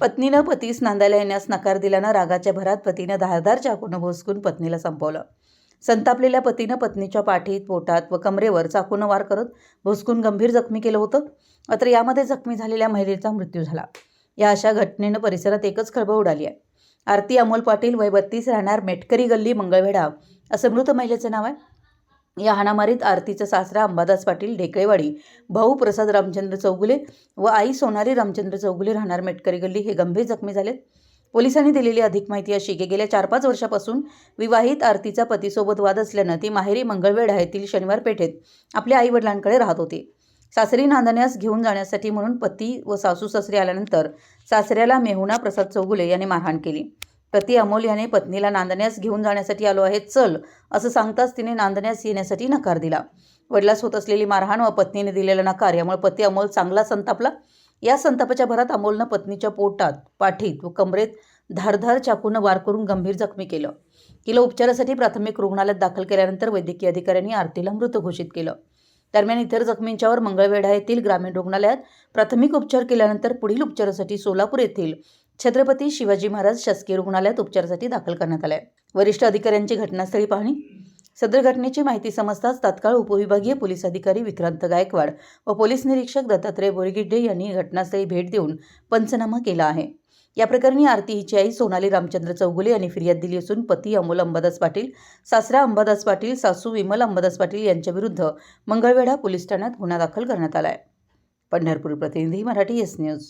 पत्नीनं पतीस नांदायला येण्यास नकार दिल्यानं रागाच्या भरात पतीनं धारदार चाकूनं भोसकून पत्नीला संपवलं. संतापलेल्या पतीनं पत्नीच्या पाठीत पोटात व कमरेवर चाकूनं वार करत भोसकून गंभीर जखमी केलं होतं. मात्र यामध्ये जखमी झालेल्या महिलेचा मृत्यू झाला. या अशा घटनेनं परिसरात एकच खळबळ उडाली आहे. आरती अमोल पाटील वय बत्तीस राहणार मेटकरी गल्ली मंगळवेढा असं मृत महिलेचं नाव आहे. या हाणामारीत आरतीचा सासरा अंबादास पाटील ढेकळेवाडी भाऊ प्रसाद रामचंद्र चौगुले व आई सोनाली रामचंद्र चौगुले राहणार मेटकरी गल्ली हे गंभीर जखमी झालेत. पोलिसांनी दिलेली अधिक माहिती अशी की गेल्या चार पाच वर्षापासून विवाहित आरतीचा पतीसोबत वाद असल्यानं ती माहेरी मंगळवेढा येथील शनिवार पेठेत आपल्या आईवडिलांकडे राहत होती. सासरी नांदण्यास घेऊन जाण्यासाठी म्हणून पती व सासू सासरे आल्यानंतर सासऱ्याला मेहुणा प्रसाद चौगुले याने मारहाण केली. पती अमोल याने पत्नीला नांदण्यास घेऊन जाण्यासाठी आलो आहे. चल असं सांगताच तिने नांदण्यास येण्यासाठी नकार दिला. वडिलास होत असलेली मारहाण व पत्नीने दिलेला नकार यामुळे पती अमोल चांगला संतापला. या संतापाच्या भरात अमोलनं पत्नीच्या पोटात पाठीत व कमरेत धारधार चाकूनं वार करून गंभीर जखमी केलं. तिला उपचारासाठी प्राथमिक रुग्णालयात दाखल केल्यानंतर वैद्यकीय अधिकाऱ्यांनी आरतीला मृत घोषित केलं. दरम्यान इतर जखमींच्यावर मंगळवेढा येथील ग्रामीण रुग्णालयात प्राथमिक उपचार केल्यानंतर पुढील उपचारासाठी सोलापूर येथील छत्रपती शिवाजी महाराज शासकीय रुग्णालयात उपचारासाठी दाखल करण्यात आले वरिष्ठ अधिकाऱ्यांची घटनास्थळी पाहणी. सदर घटनेची माहिती समजताच तात्काळ उपविभागीय पोलीस अधिकारी विक्रांत गायकवाड व पोलीस निरीक्षक दत्तात्रय बोरगिड्डे यांनी घटनास्थळी भेट देऊन पंचनामा केला आहे. या प्रकरणी आरती हिची आई सोनाली रामचंद्र चौगुले यांनी फिर्याद दिली असून पती अमोल अंबादास पाटील सासरा अंबादास पाटील सासू विमल अंबादास पाटील यांच्याविरुद्ध मंगळवेढा पोलीस ठाण्यात गुन्हा दाखल करण्यात आला आहे पंढरपूर प्रतिनिधी मराठी एस न्यूज.